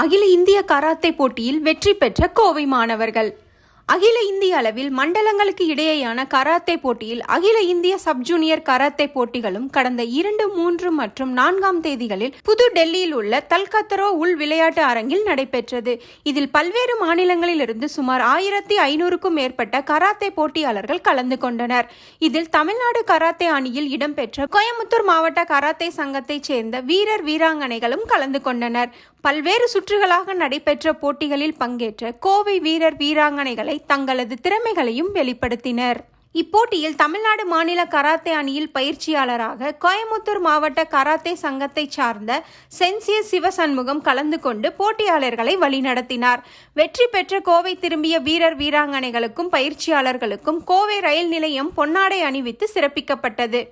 அகில இந்திய கராத்தே போட்டியில் வெற்றி பெற்ற கோவை மாணவர்கள். அகில இந்திய அளவில் மண்டலங்களுக்கு இடையேயான கராத்தே போட்டியில் அகில இந்திய சப் ஜூனியர் கராத்தே போட்டிகளும் கடந்த இரண்டு மூன்று மற்றும் நான்காம் தேதிகளில் புது டெல்லியில் உள்ள தல்கத்தரோ உள் விளையாட்டு அரங்கில் நடைபெற்றது. இதில் பல்வேறு மாநிலங்களிலிருந்து சுமார் ஆயிரத்தி ஐநூறுக்கும் மேற்பட்ட கராத்தே போட்டியாளர்கள் கலந்து கொண்டனர். இதில் தமிழ்நாடு கராத்தே அணியில் இடம்பெற்ற கோயம்புத்தூர் மாவட்ட கராத்தே சங்கத்தைச் சேர்ந்த வீரர் வீராங்கனைகளும் கலந்து கொண்டனர். பல்வேறு சுற்றுகளாக நடைபெற்ற போட்டிகளில் பங்கேற்ற கோவை வீரர் வீராங்கனைகளை தங்களது திறமைகளையும் வெளிப்படுத்தினர். இப்போட்டியில் தமிழ்நாடு மாநில கராத்தே அணியில் பயிற்சியாளராக கோயமுத்தூர் மாவட்ட கராத்தே சங்கத்தை சார்ந்த சென்சிய சிவசண்முகம் கலந்து கொண்டு போட்டியாளர்களை வழிநடத்தினார். வெற்றி பெற்ற கோவை திரும்பிய வீரர் வீராங்கனைகளுக்கும் பயிற்சியாளர்களுக்கும் கோவை ரயில் நிலையம் பொன்னாடை அணிவித்து சிறப்பிக்கப்பட்டது.